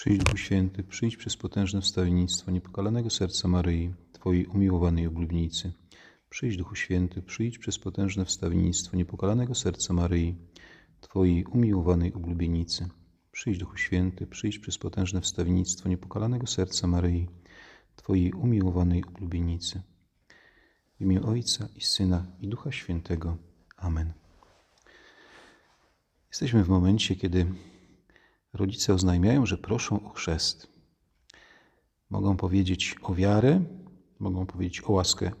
Przyjdź Duchu Święty, przyjdź przez potężne wstawiennictwo niepokalanego serca Maryi, Twojej umiłowanej oblubnicy. Przyjdź Duchu Święty, przyjdź przez potężne wstawiennictwo niepokalanego serca Maryi, Twojej umiłowanej oblubienicy. Przyjdź Duchu Święty, przyjdź przez potężne wstawiennictwo niepokalanego serca Maryi, Twojej umiłowanej oblubienicy. W imię Ojca i Syna i Ducha Świętego. Amen. Jesteśmy w momencie, kiedy rodzice oznajmiają, że proszą o chrzest. Mogą powiedzieć o wiarę, mogą powiedzieć o łaskę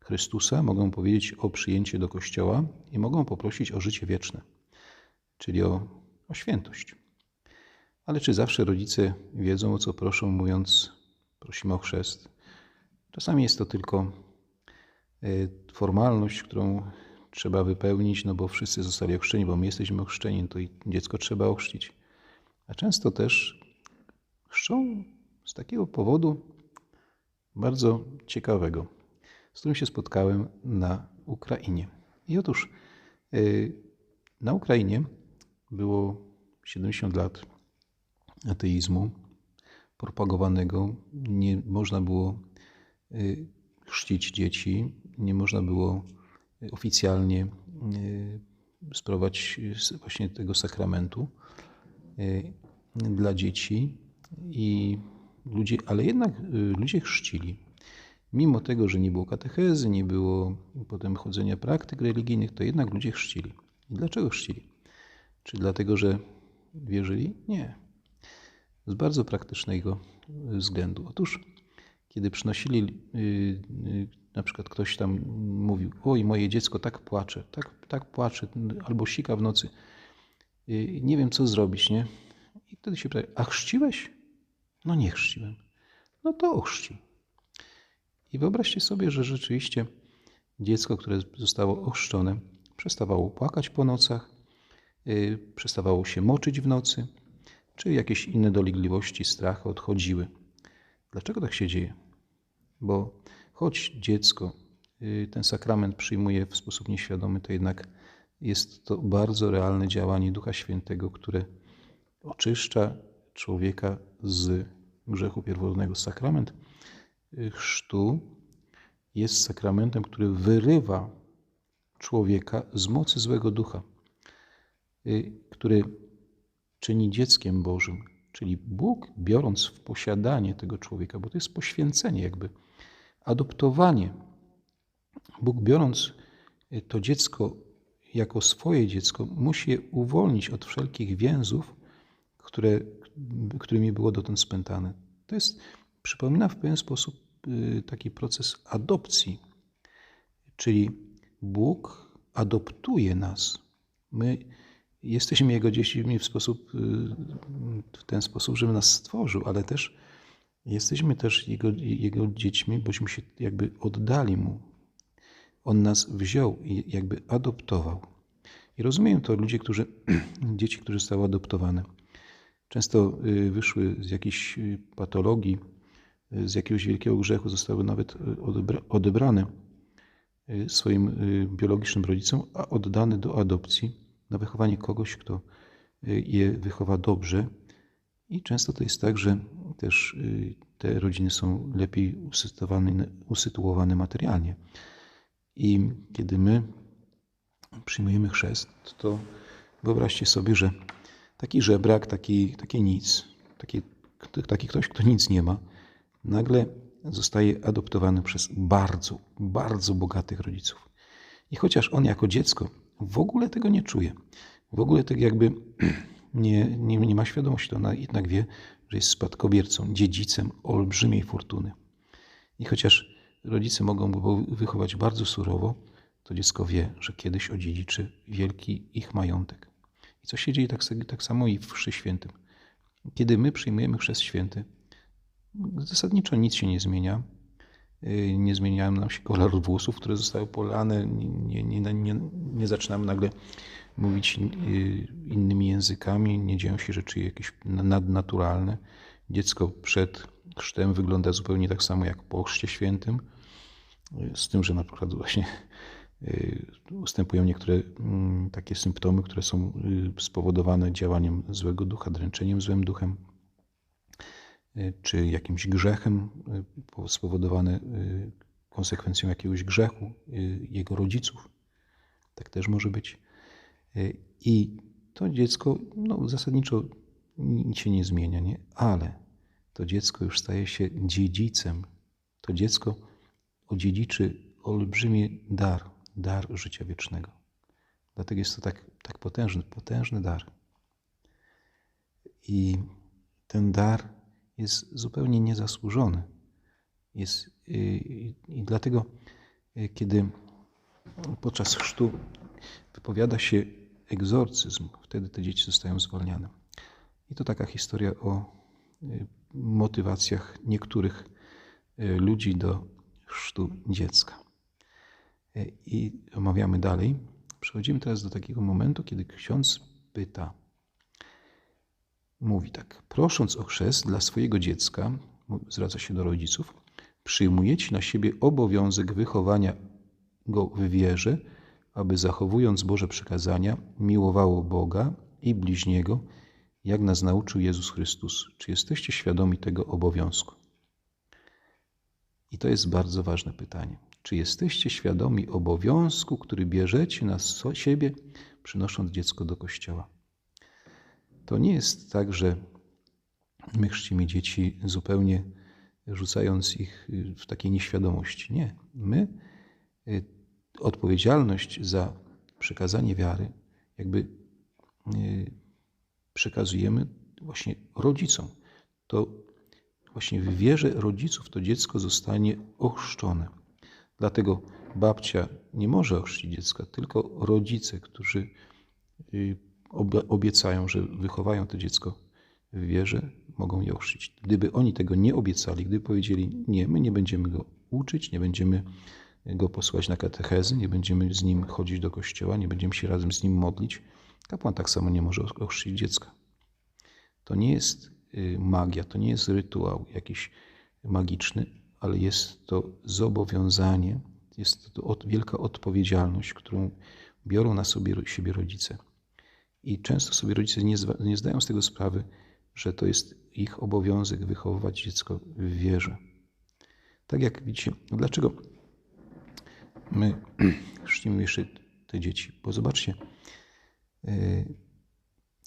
Chrystusa, mogą powiedzieć o przyjęcie do Kościoła i mogą poprosić o życie wieczne, czyli o, o świętość. Ale czy zawsze rodzice wiedzą, o co proszą, mówiąc prosimy o chrzest? Czasami jest to tylko y, formalność, którą trzeba wypełnić, no bo wszyscy zostali ochrzczeni, bo my jesteśmy ochrzczeni, to dziecko trzeba ochrzcić. A często też chrzczą z takiego powodu bardzo ciekawego, z którym się spotkałem na Ukrainie. I otóż y, na Ukrainie było 70 lat ateizmu propagowanego. Nie można było y, chrzcić dzieci, nie można było oficjalnie y, sprawować właśnie tego sakramentu dla dzieci i ludzie, ale jednak ludzie chrzcili. Mimo tego, że nie było katechezy, nie było potem chodzenia praktyk religijnych, to jednak ludzie chrzcili. I dlaczego chrzcili? Czy dlatego, że wierzyli? Nie. Z bardzo praktycznego względu. Otóż, kiedy przynosili, na przykład ktoś tam mówił, oj, moje dziecko tak płacze, tak, tak płacze, albo sika w nocy, nie wiem, co zrobić, nie? I wtedy się pyta, a chrzciłeś? No nie chrzciłem. No to ochrzci. I wyobraźcie sobie, że rzeczywiście dziecko, które zostało ochrzczone, przestawało płakać po nocach, yy, przestawało się moczyć w nocy, czy jakieś inne dolegliwości, strachy odchodziły. Dlaczego tak się dzieje? Bo choć dziecko yy, ten sakrament przyjmuje w sposób nieświadomy, to jednak jest to bardzo realne działanie Ducha Świętego, które oczyszcza człowieka z grzechu pierwotnego. Sakrament chrztu jest sakramentem, który wyrywa człowieka z mocy złego ducha, y, który czyni dzieckiem Bożym. Czyli Bóg, biorąc w posiadanie tego człowieka, bo to jest poświęcenie, jakby adoptowanie. Bóg, biorąc y, to dziecko jako swoje dziecko, musi je uwolnić od wszelkich więzów, które, którymi było dotąd spętane. To jest przypomina w pewien sposób y, taki proces adopcji, czyli Bóg adoptuje nas. My jesteśmy Jego dziećmi w, sposób, y, w ten sposób, żeby nas stworzył, ale też jesteśmy też Jego, Jego dziećmi, bośmy się jakby oddali Mu. On nas wziął i jakby adoptował. I rozumieją to ludzie, którzy, dzieci, które zostały adoptowane. Często y, wyszły z jakiejś patologii, z jakiegoś wielkiego grzechu zostały nawet odebrane swoim biologicznym rodzicom, a oddane do adopcji na wychowanie kogoś, kto je wychowa dobrze. I często to jest tak, że też te rodziny są lepiej usytuowane, usytuowane materialnie. I kiedy my przyjmujemy chrzest, to wyobraźcie sobie, że taki żebrak, taki, takie nic, taki, taki ktoś, kto nic nie ma, nagle zostaje adoptowany przez bardzo, bardzo bogatych rodziców. I chociaż on jako dziecko w ogóle tego nie czuje, w ogóle tak jakby nie, nie, nie ma świadomości, to ona jednak wie, że jest spadkobiercą, dziedzicem olbrzymiej fortuny. I chociaż rodzice mogą go wychować bardzo surowo, to dziecko wie, że kiedyś odziedziczy wielki ich majątek. I co się dzieje tak, tak samo i w Chrzcie Świętym. Kiedy my przyjmujemy Chrzest Święty, Zasadniczo nic się nie zmienia. Y, nie zmieniają nam się kolor włosów, które zostały polane. Nie, nie, nie, nie zaczynamy nagle mówić y, innymi językami. Nie dzieją się rzeczy jakieś nadnaturalne. Dziecko przed chrztem wygląda zupełnie tak samo jak po chrzcie świętym. Y, z tym, że na przykład właśnie ustępują niektóre mm, takie symptomy, które są spowodowane działaniem złego ducha, dręczeniem złym duchem. y, czy jakimś grzechem y, spowodowane y, konsekwencją jakiegoś grzechu jego rodziców. Tak też może być. I to dziecko no, zasadniczo nic się nie zmienia, nie? ale to dziecko już staje się dziedzicem. To dziecko odziedziczy olbrzymi dar, dar życia wiecznego. Dlatego jest to tak, tak potężny, potężny dar. I ten dar jest zupełnie niezasłużony. Jest, i, i dlatego, y, kiedy podczas chrztu wypowiada się egzorcyzm, wtedy te dzieci zostają zwolnione. I to taka historia o y, motywacjach niektórych y, ludzi do chrztu dziecka. I omawiamy dalej. Przechodzimy teraz do takiego momentu, kiedy ksiądz pyta, mówi tak: prosząc o chrzest dla swojego dziecka, zwraca się do rodziców, przyjmujecie na siebie obowiązek wychowania go w wierze, aby zachowując Boże przykazania, miłowało Boga i bliźniego, jak nas nauczył Jezus Chrystus. Czy jesteście świadomi tego obowiązku? I to jest bardzo ważne pytanie. Czy jesteście świadomi obowiązku, który bierzecie na siebie, przynosząc dziecko do kościoła? To nie jest tak, że my chrzcimy dzieci zupełnie rzucając ich w takiej nieświadomości. Nie. My y, odpowiedzialność za przekazanie wiary jakby y, przekazujemy właśnie rodzicom. To właśnie w wierze rodziców to dziecko zostanie ochrzczone. Dlatego babcia nie może ochrzcić dziecka, tylko rodzice, którzy y, obiecają, że wychowają to dziecko w wierze, mogą je ochrzcić. Gdyby oni tego nie obiecali, gdyby powiedzieli, nie, my nie będziemy go uczyć, nie będziemy go posłać na katechezy, nie będziemy z nim chodzić do kościoła, nie będziemy się razem z nim modlić, kapłan tak samo nie może ochrzcić dziecka. To nie jest magia, to nie jest rytuał jakiś magiczny, ale jest to zobowiązanie, jest to wielka odpowiedzialność, którą biorą na sobie siebie rodzice. I często sobie rodzice nie, nie zdają z tego sprawy, że to jest ich obowiązek wychowywać dziecko w wierze. Tak jak widzicie, dlaczego my chrzcimy jeszcze te dzieci? Bo zobaczcie, yy,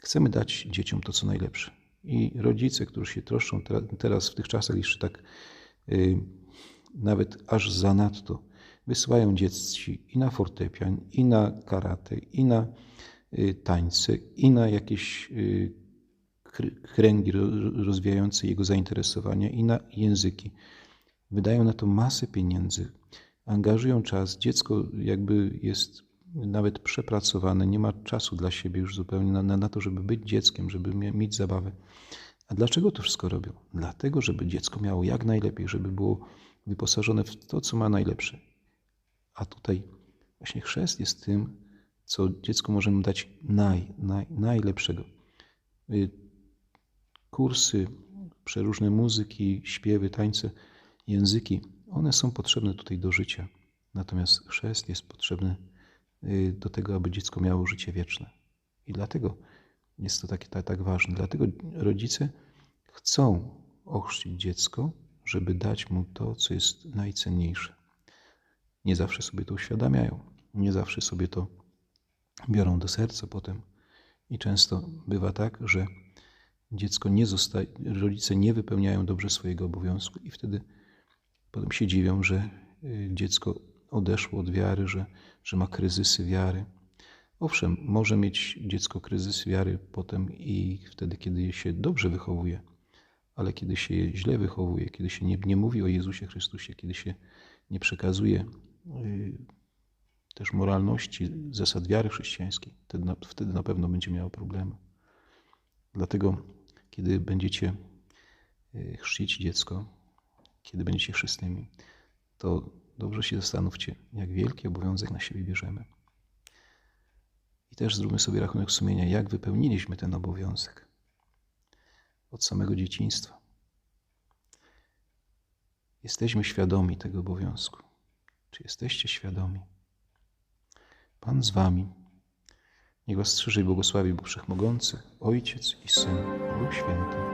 chcemy dać dzieciom to, co najlepsze. I rodzice, którzy się troszczą teraz, w tych czasach jeszcze tak yy, nawet aż zanadto, wysyłają dzieci i na fortepian, i na karate, i na Y, tańce i na jakieś y, kręgi rozwijające jego zainteresowania i na języki. Wydają na to masę pieniędzy, angażują czas. Dziecko jakby jest nawet przepracowane, nie ma czasu dla siebie już zupełnie na, na to, żeby być dzieckiem, żeby mieć zabawę. A dlaczego to wszystko robią? Dlatego, żeby dziecko miało jak najlepiej, żeby było wyposażone w to, co ma najlepsze. A tutaj właśnie chrzest jest tym, co dziecku możemy dać naj, naj, najlepszego. Y, kursy, przeróżne muzyki, śpiewy, tańce, języki, one są potrzebne tutaj do życia. Natomiast chrzest jest potrzebny do tego, aby dziecko miało życie wieczne. I dlatego jest to takie, tak, tak ważne. Dlatego rodzice chcą ochrzcić dziecko, żeby dać mu to, co jest najcenniejsze. Nie zawsze sobie to uświadamiają, nie zawsze sobie to biorą do serca potem. I często bywa tak, że dziecko nie zostaje, rodzice nie wypełniają dobrze swojego obowiązku i wtedy potem się dziwią, że y, dziecko odeszło od wiary, że, że ma kryzysy wiary. Owszem, może mieć dziecko kryzys wiary potem i wtedy, kiedy się dobrze wychowuje, ale kiedy się je źle wychowuje, kiedy się nie, nie mówi o Jezusie Chrystusie, kiedy się nie przekazuje y, też moralności, zasad wiary chrześcijańskiej, wtedy na, wtedy na pewno będzie miało problemy. Dlatego, kiedy będziecie e, chrzcić dziecko, kiedy będziecie chrzestnymi, to dobrze się zastanówcie, jak wielki obowiązek na siebie bierzemy. I też zróbmy sobie rachunek sumienia, jak wypełniliśmy ten obowiązek od samego dzieciństwa. Jesteśmy świadomi tego obowiązku. Czy jesteście świadomi? Pan z wami. Niech was strzeże i błogosławi Bóg Wszechmogący, Ojciec i Syn, Duch Święty.